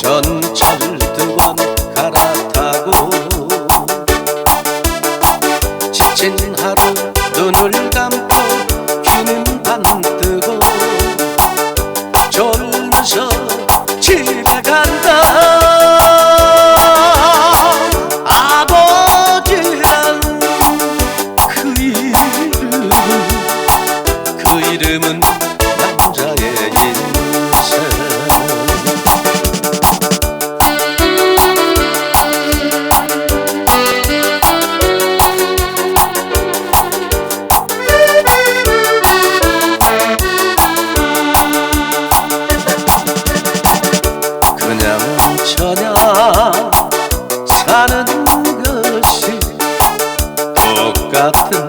전철 두관 রাত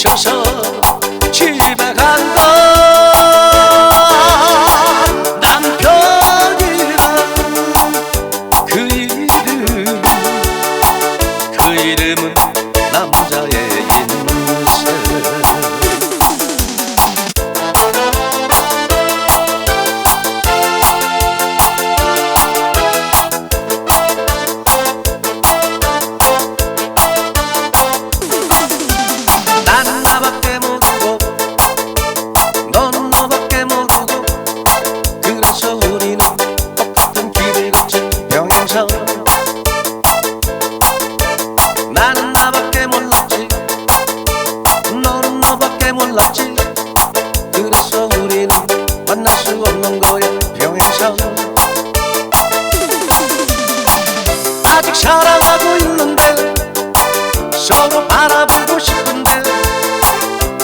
Chúa 알아보고 싶은데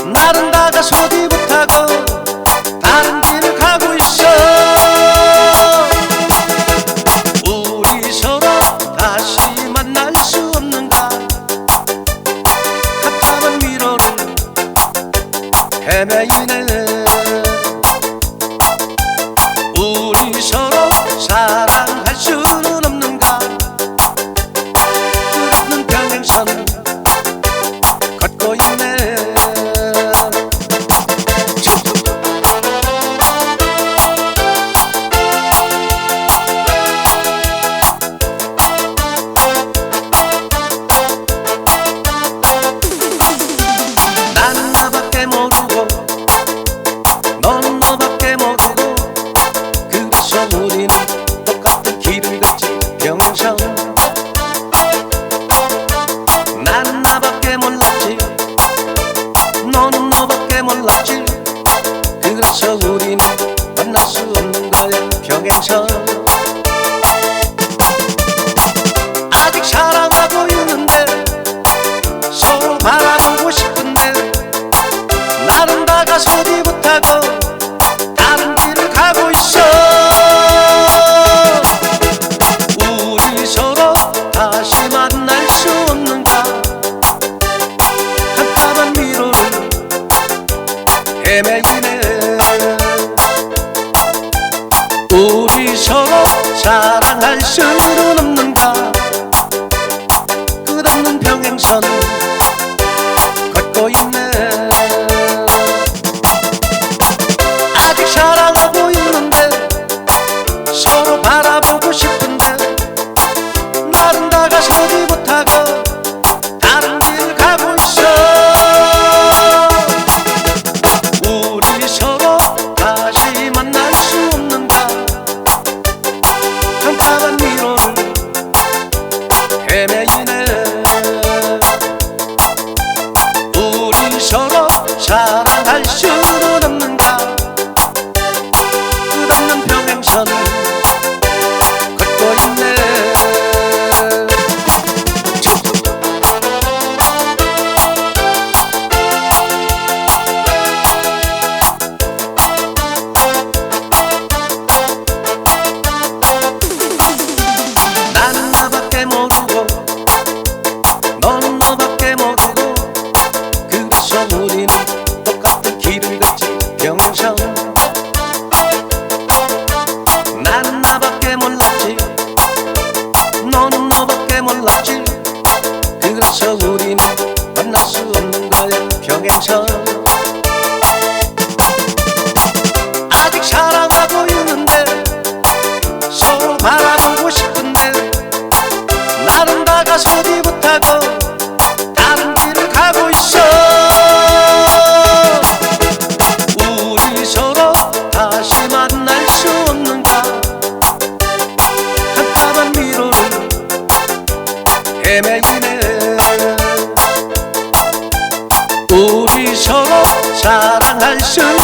나는 다가서지 못하고 다른 길을 가고 있어. 우리 서로 다시 만날 수 없는가? 가짜만 미로를 헤매이네 선 걷고 있네. 아직 사랑하고 있는데 서로 바라보고 싶은데 나는 다가서지 못하고 다른 길 가고 있어. 우리 서로 다시 만날 수 없는가? 깜깜한 미로를 헤매이 몰랐지 그래서 우린 만날 수 없는 걸 평행선 아직 사랑하고 있는데 서로 바라보고 싶은데 나는 다가서 헤매이네 우리 서로 사랑할 수